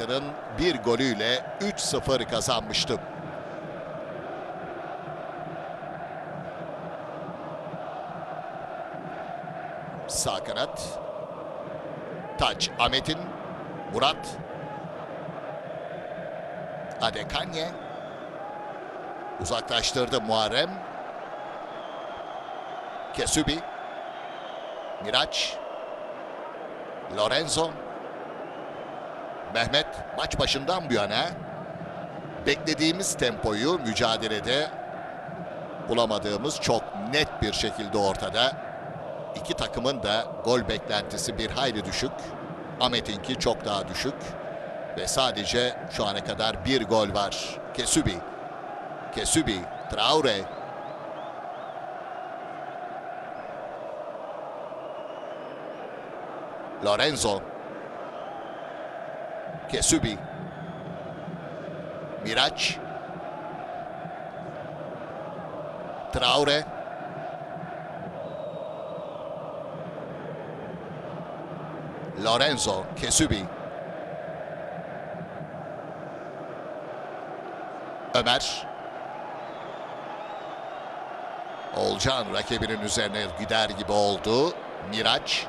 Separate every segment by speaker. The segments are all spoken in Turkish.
Speaker 1: United'ın bir golüyle 3-0 kazanmıştı. Sağ kanat. Taç Ahmet'in. Murat. Adekanye. Uzaklaştırdı Muharrem. Kesubi. Miraç. Lorenzo. Mehmet maç başından bu yana beklediğimiz tempoyu mücadelede bulamadığımız çok net bir şekilde ortada. İki takımın da gol beklentisi bir hayli düşük. Ahmet'inki çok daha düşük. Ve sadece şu ana kadar bir gol var. Kesubi. Kesubi. Traore. Lorenzo. Kesubi. Miraç. Traore. Lorenzo. Kesubi. Ömer. Olcan rakibinin üzerine gider gibi oldu. Miraç.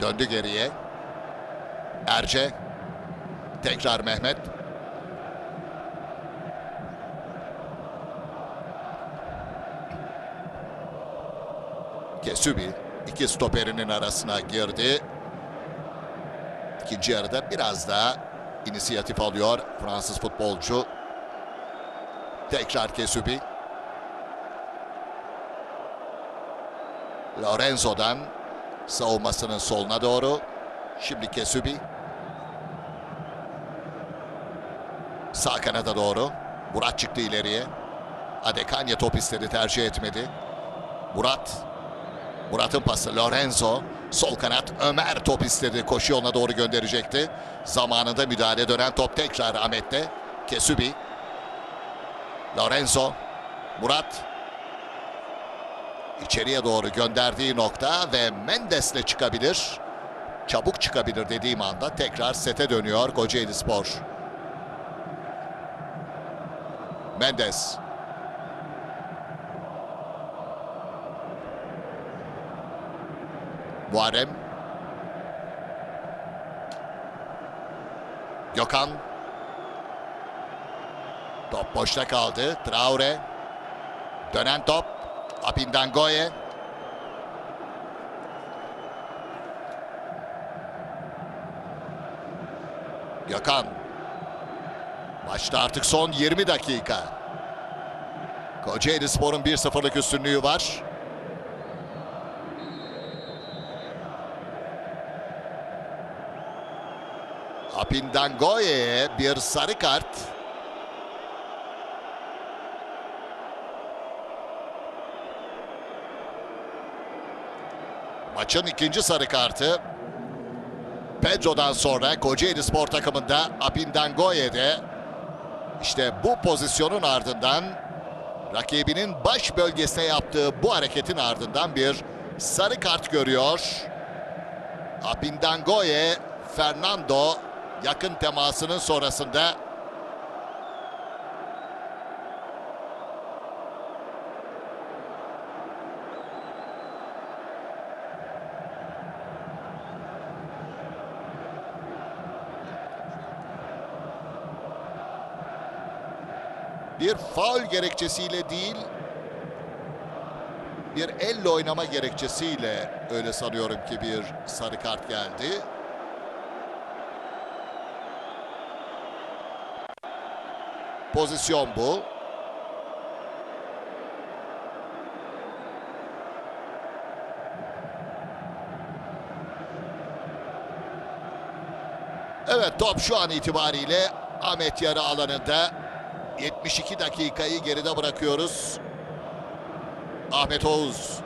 Speaker 1: Döndü geriye. Erce. Tekrar Mehmet. Kesubi iki stoperinin arasına girdi. İkinci yarıda biraz daha inisiyatif alıyor Fransız futbolcu. Tekrar Kesubi. Lorenzo'dan savunmasının soluna doğru. Şimdi Kesubi. Sağ kanada doğru. Murat çıktı ileriye. Adekanye top istedi tercih etmedi. Murat. Murat'ın pası Lorenzo. Sol kanat Ömer top istedi. Koşu yoluna doğru gönderecekti. Zamanında müdahale dönen top tekrar Ahmet'te. Kesubi. Lorenzo. Murat. İçeriye doğru gönderdiği nokta ve Mendes'le çıkabilir. Çabuk çıkabilir dediğim anda tekrar sete dönüyor Kocaeli Spor. Mendes. Muharrem. Gökhan. Top boşta kaldı. Traore. Dönen top. Apindangoye. Gökhan. Maçta artık son 20 dakika. Kocaeli Spor'un 1-0'lık üstünlüğü var. Apindangoye'ye bir sarı kart. Maçın ikinci sarı kartı. Pedro'dan sonra Kocaeli Spor takımında Apindangoye'de işte bu pozisyonun ardından rakibinin baş bölgesine yaptığı bu hareketin ardından bir sarı kart görüyor. Apindangoye, Fernando yakın temasının sonrasında bir faul gerekçesiyle değil bir elle oynama gerekçesiyle öyle sanıyorum ki bir sarı kart geldi. Pozisyon bu. Evet top şu an itibariyle Ahmet yarı alanında 72 dakikayı geride bırakıyoruz. Ahmet Oğuz.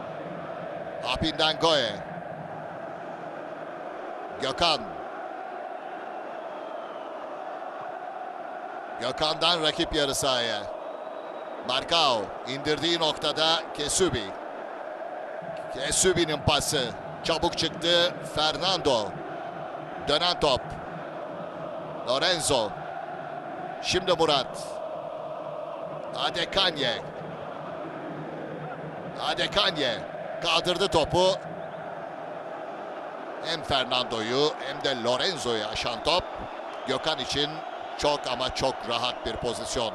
Speaker 1: Apindangoye. Gökhan. Gökhan'dan rakip yarı sahaya. Markao indirdiği noktada Kesubi. Kesubi'nin pası. Çabuk çıktı Fernando. Dönen top. Lorenzo. Şimdi Murat. Adekanye. Adekanye kaldırdı topu. Hem Fernando'yu hem de Lorenzo'yu aşan top. Gökhan için çok ama çok rahat bir pozisyon.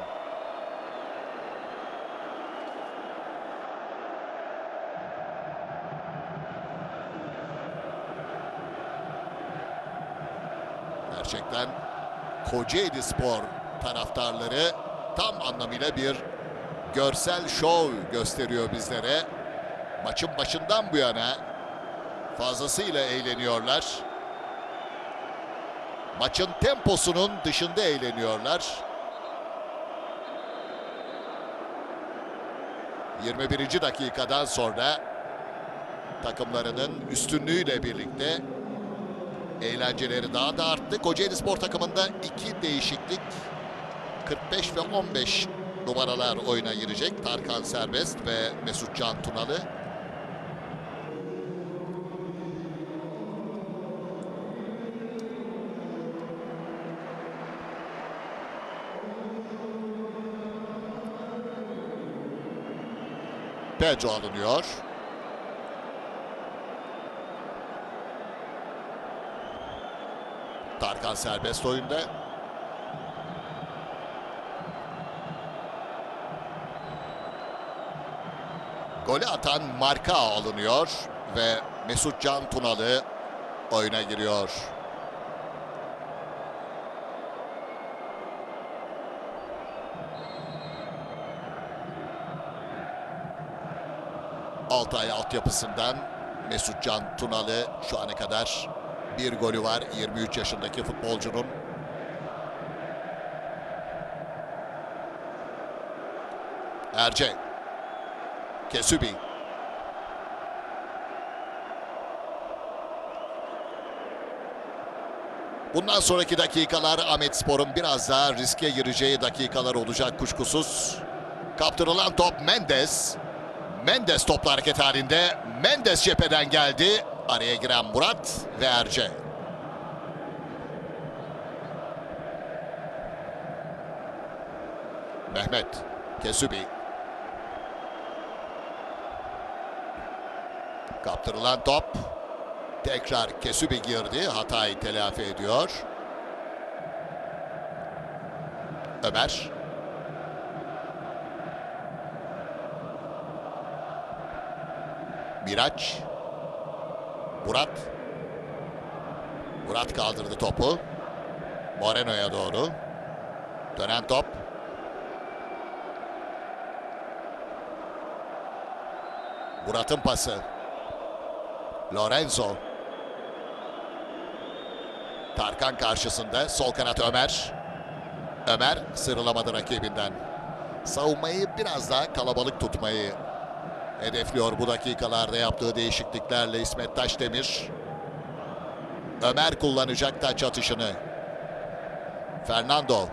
Speaker 1: Gerçekten Kocaeli Spor taraftarları tam anlamıyla bir görsel şov gösteriyor bizlere. Maçın başından bu yana fazlasıyla eğleniyorlar. Maçın temposunun dışında eğleniyorlar. 21. dakikadan sonra takımlarının üstünlüğüyle birlikte eğlenceleri daha da arttı. Kocaeli Spor takımında iki değişiklik 45 ve 15 numaralar oyuna girecek. Tarkan Serbest ve Mesut Can Tunalı. Pedro alınıyor. Tarkan serbest oyunda. Golü atan Marka alınıyor ve Mesut Can Tunalı oyuna giriyor. Altay altyapısından Mesut Can Tunalı şu ana kadar bir golü var 23 yaşındaki futbolcunun. Erce. Kesubi. Bundan sonraki dakikalar Ahmet Spor'un biraz daha riske gireceği dakikalar olacak kuşkusuz. Kaptırılan top Mendes. Mendes topla hareket halinde. Mendes cepheden geldi. Araya giren Murat ve Erce. Mehmet Kesubi. Kaptırılan top. Tekrar Kesubi girdi. Hatayı telafi ediyor. Ömer. Miraç. Murat. Murat kaldırdı topu. Moreno'ya doğru. Dönen top. Murat'ın pası. Lorenzo. Tarkan karşısında. Sol kanat Ömer. Ömer sıyrılamadı rakibinden. Savunmayı biraz daha kalabalık tutmayı hedefliyor bu dakikalarda yaptığı değişikliklerle İsmet Taşdemir. Ömer kullanacak taç atışını. Fernando.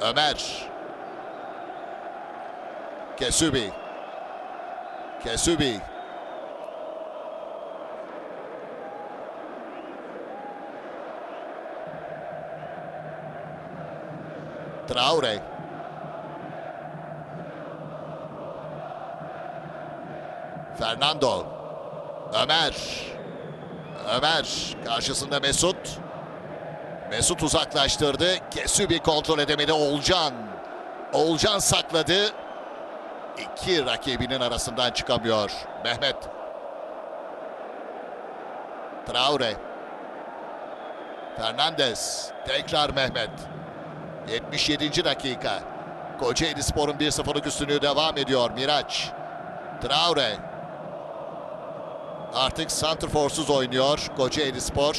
Speaker 1: Ömer. Kesubi. Kesubi. Traore. Fernando. Ömer. Ömer karşısında Mesut. Mesut uzaklaştırdı. Kesubi kontrol edemedi. Olcan. Olcan sakladı. İki rakibinin arasından çıkamıyor. Mehmet. Traore. Fernandez. Tekrar Mehmet. 77. dakika. Kocaeli Spor'un 1-0'lık üstünlüğü devam ediyor. Miraç. Traore. Artık Santrfors'uz oynuyor Kocaeli Spor.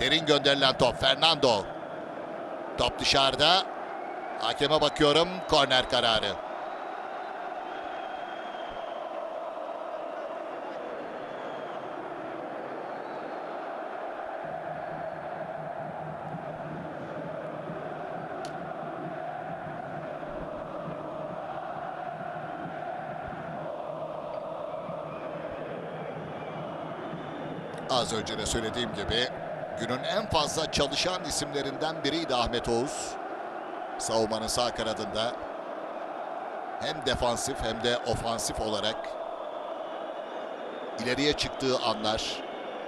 Speaker 1: Derin gönderilen top Fernando. Top dışarıda. Hakeme bakıyorum. Korner kararı. Az önce de söylediğim gibi Günün en fazla çalışan isimlerinden biriydi Ahmet Oğuz. Savunmanın sağ kanadında hem defansif hem de ofansif olarak ileriye çıktığı anlar,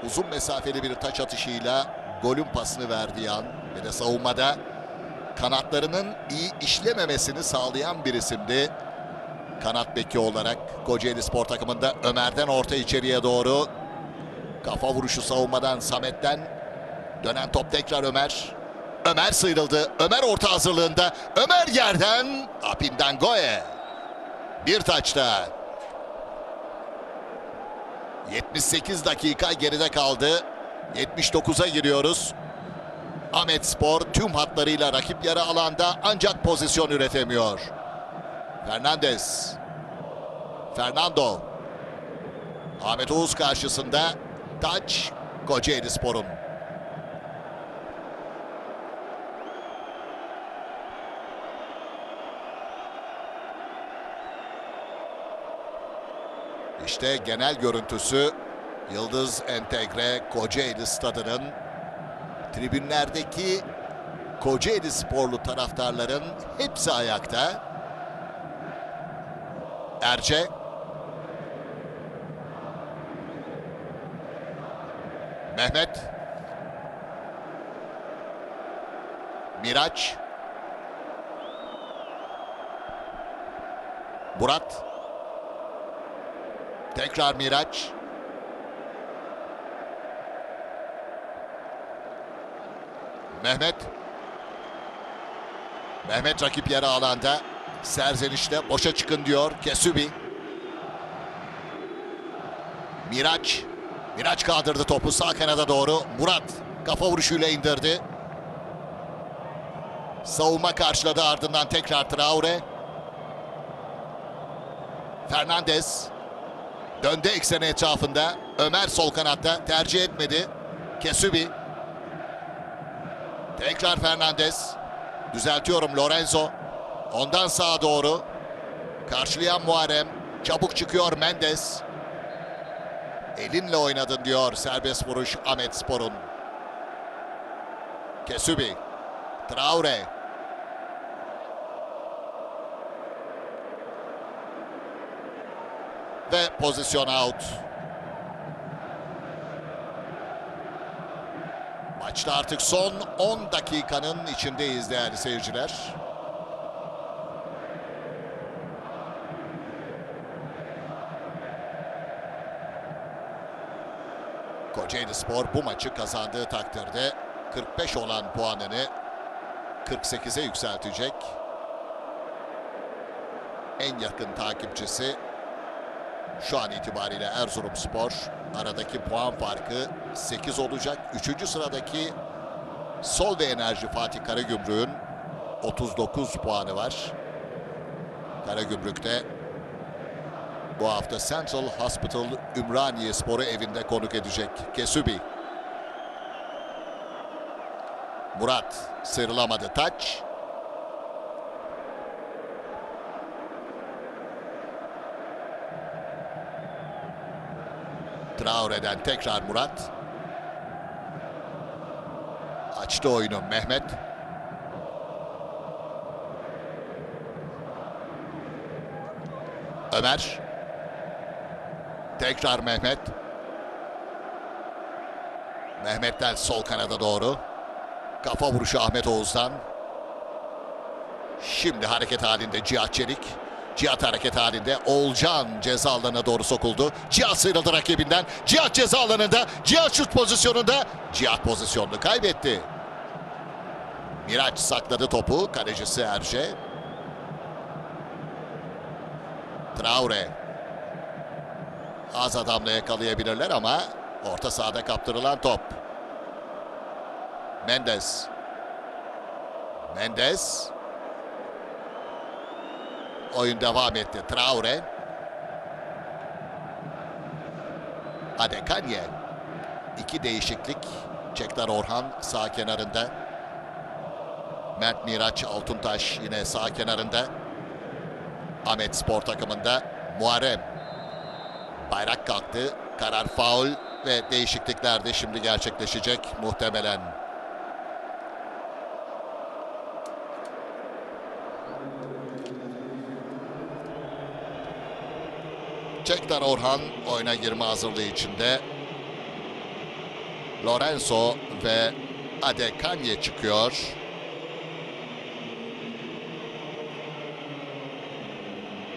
Speaker 1: uzun mesafeli bir taç atışıyla golün pasını verdiği an ve de savunmada kanatlarının iyi işlememesini sağlayan bir isimdi. Kanat beki olarak Kocaeli Spor takımında Ömer'den orta içeriye doğru kafa vuruşu savunmadan Samet'ten dönen top tekrar Ömer. Ömer sıyrıldı. Ömer orta hazırlığında. Ömer yerden Apindangoe. Bir taçta. 78 dakika geride kaldı. 79'a giriyoruz. Ahmet Spor tüm hatlarıyla rakip yarı alanda ancak pozisyon üretemiyor. Fernandez. Fernando. Ahmet Oğuz karşısında taç Kocaeli Spor'un. İşte genel görüntüsü Yıldız Entegre Kocaeli Stadı'nın tribünlerdeki Kocaeli sporlu taraftarların hepsi ayakta. Erce. Mehmet. Miraç. Murat. Tekrar Miraç. Mehmet. Mehmet rakip yarı alanda. Serzenişte boşa çıkın diyor Kesubi. Miraç. Miraç kaldırdı topu sağ kanada doğru. Murat kafa vuruşuyla indirdi. Savunma karşıladı ardından tekrar Traore. Fernandez. Döndü ekseni etrafında. Ömer sol kanatta tercih etmedi. Kesubi. Tekrar Fernandez. Düzeltiyorum Lorenzo. Ondan sağa doğru. Karşılayan Muharrem. Çabuk çıkıyor Mendes. Elinle oynadın diyor serbest vuruş Ahmet Spor'un. Kesubi. Traore. Ve pozisyon out. Maçta artık son 10 dakikanın içindeyiz değerli seyirciler. Kocaeli Spor bu maçı kazandığı takdirde 45 olan puanını 48'e yükseltecek. En yakın takipçisi şu an itibariyle Erzurumspor. Aradaki puan farkı 8 olacak. Üçüncü sıradaki Sol ve Enerji Fatih Karagümrük'ün 39 puanı var. Karagümrük'te bu hafta Central Hospital Ümraniye Sporu evinde konuk edecek. Kesubi. Murat sıyrılamadı taç. Traore'den tekrar Murat. Açtı oyunu Mehmet. Ömer. Tekrar Mehmet. Mehmet'ten sol kanada doğru. Kafa vuruşu Ahmet Oğuz'dan. Şimdi hareket halinde Cihat Çelik. Cihat hareket halinde. Oğulcan ceza alanına doğru sokuldu. Cihat sıyrıldı rakibinden. Cihat ceza alanında. Cihat şut pozisyonunda. Cihat pozisyonunu kaybetti. Miraç sakladı topu. Kalecisi Erce. Traore. Az adamla yakalayabilirler ama orta sahada kaptırılan top. Mendes. Mendes. Oyun devam etti. Traore. Adekanye. İki değişiklik. Çekler Orhan sağ kenarında. Mert Miraç Altuntaş yine sağ kenarında. Ahmet Spor takımında Muharrem. Bayrak kalktı. Karar faul. ve değişiklikler de şimdi gerçekleşecek muhtemelen. Çekler Orhan oyuna girme hazırlığı içinde. Lorenzo ve Adekanye çıkıyor.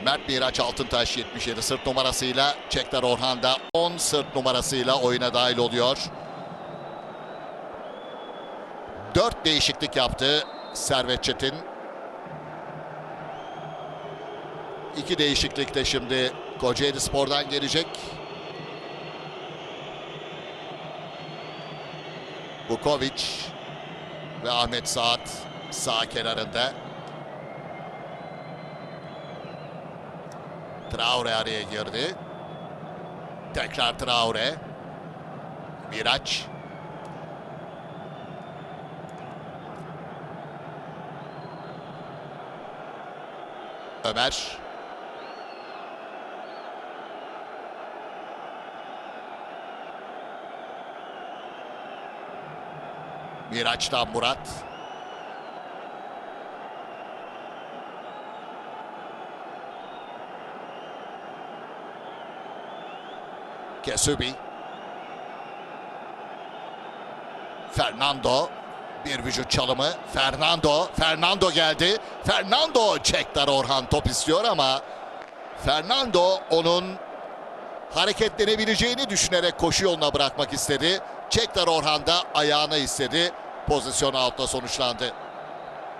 Speaker 1: Mert Miraç Altıntaş 77 sırt numarasıyla Çekler Orhan da 10 sırt numarasıyla oyuna dahil oluyor. 4 değişiklik yaptı Servet Çetin. İki değişiklik de şimdi Kocaeli Spor'dan gelecek. Vukovic ve Ahmet Saat sağ kenarında. Traore araya girdi. Tekrar Traore. Miraç. Ömer. Miraç'tan Murat. Kesubi. Fernando. Bir vücut çalımı. Fernando. Fernando geldi. Fernando çekler Orhan top istiyor ama Fernando onun hareketlenebileceğini düşünerek koşu yoluna bırakmak istedi. Çekler Orhan da ayağına istedi. Pozisyon altta sonuçlandı.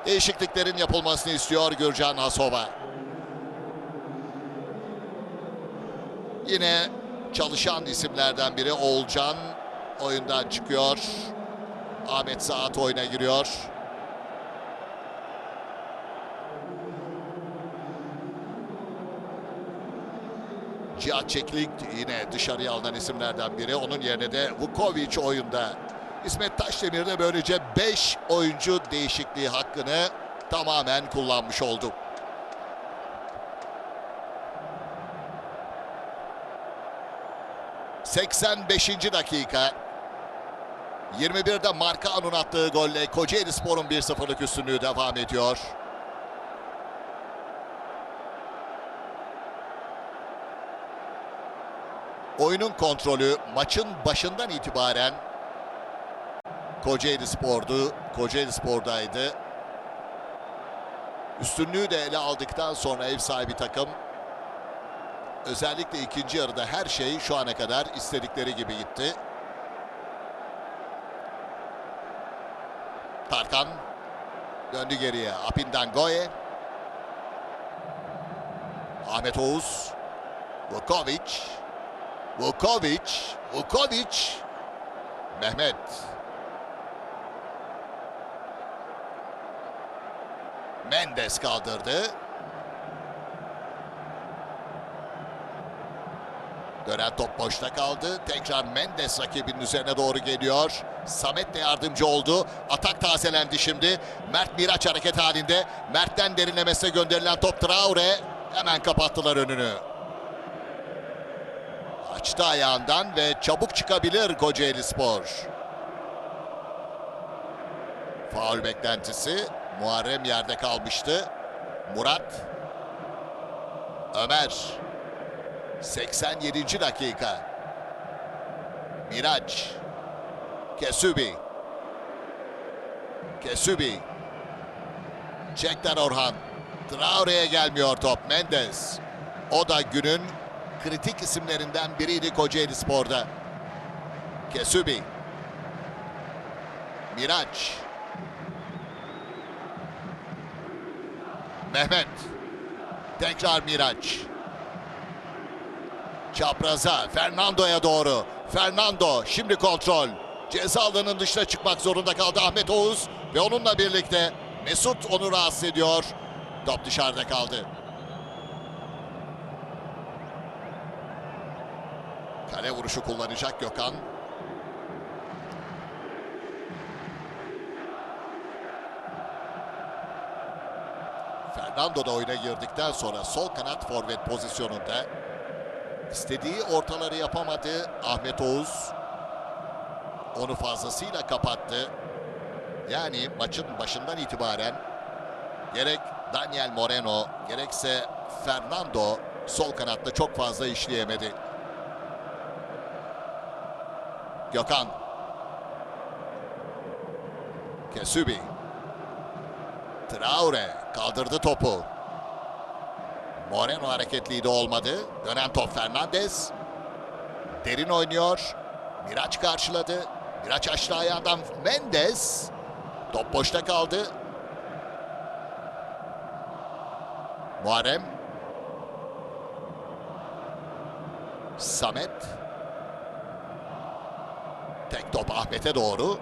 Speaker 1: Değişikliklerin yapılmasını istiyor Gürcan Hasova. Yine çalışan isimlerden biri Oğulcan oyundan çıkıyor. Ahmet Saat oyuna giriyor. Cihat Çeklik yine dışarıya alınan isimlerden biri. Onun yerine de Vukovic oyunda. İsmet Taşdemir de böylece 5 oyuncu değişikliği hakkını tamamen kullanmış oldu. ...85. dakika... ...21'de Markao'nun attığı golle... ...Kocaeli Spor'un 1-0'lık üstünlüğü devam ediyor. Oyunun kontrolü maçın başından itibaren Kocaeli Spor'du. Kocaeli Spor'daydı. Üstünlüğü de ele aldıktan sonra ev sahibi takım özellikle ikinci yarıda her şey şu ana kadar istedikleri gibi gitti. Tarkan döndü geriye. Apindangoye. Ahmet Oğuz. Vukovic. Vukovic. Vukovic. Mehmet. Mendes kaldırdı. Dönen top boşta kaldı. Tekrar Mendes rakibinin üzerine doğru geliyor. Samet de yardımcı oldu. Atak tazelendi şimdi. Mert Miraç hareket halinde. Mert'ten derinlemesine gönderilen top Traore. Hemen kapattılar önünü. Açtı ayağından ve çabuk çıkabilir Kocaeli Spor. Faul beklentisi. Muharrem yerde kalmıştı. Murat. Ömer. 87. dakika. Miraç. Kesubi. Kesubi. Çekten Orhan. Traore'ye gelmiyor top. Mendes. O da günün kritik isimlerinden biriydi Kocaeli Spor'da. Kesubi. Miraç. Mehmet. Tekrar Miraç. Çapraza. Fernando'ya doğru. Fernando şimdi kontrol. Ceza alanının dışına çıkmak zorunda kaldı Ahmet Oğuz. Ve onunla birlikte Mesut onu rahatsız ediyor. Top dışarıda kaldı. Kale vuruşu kullanacak Gökhan. Fernando da oyuna girdikten sonra sol kanat forvet pozisyonunda İstediği ortaları yapamadı Ahmet Oğuz. Onu fazlasıyla kapattı. Yani maçın başından itibaren gerek Daniel Moreno gerekse Fernando sol kanatta çok fazla işleyemedi. Gökhan. Kesubi. Traore kaldırdı topu. Moreno hareketliydi olmadı. Dönen top Fernandez. Derin oynuyor. Miraç karşıladı. Miraç açtı ayağından Mendes. Top boşta kaldı. Muharrem. Samet. Tek top Ahmet'e doğru.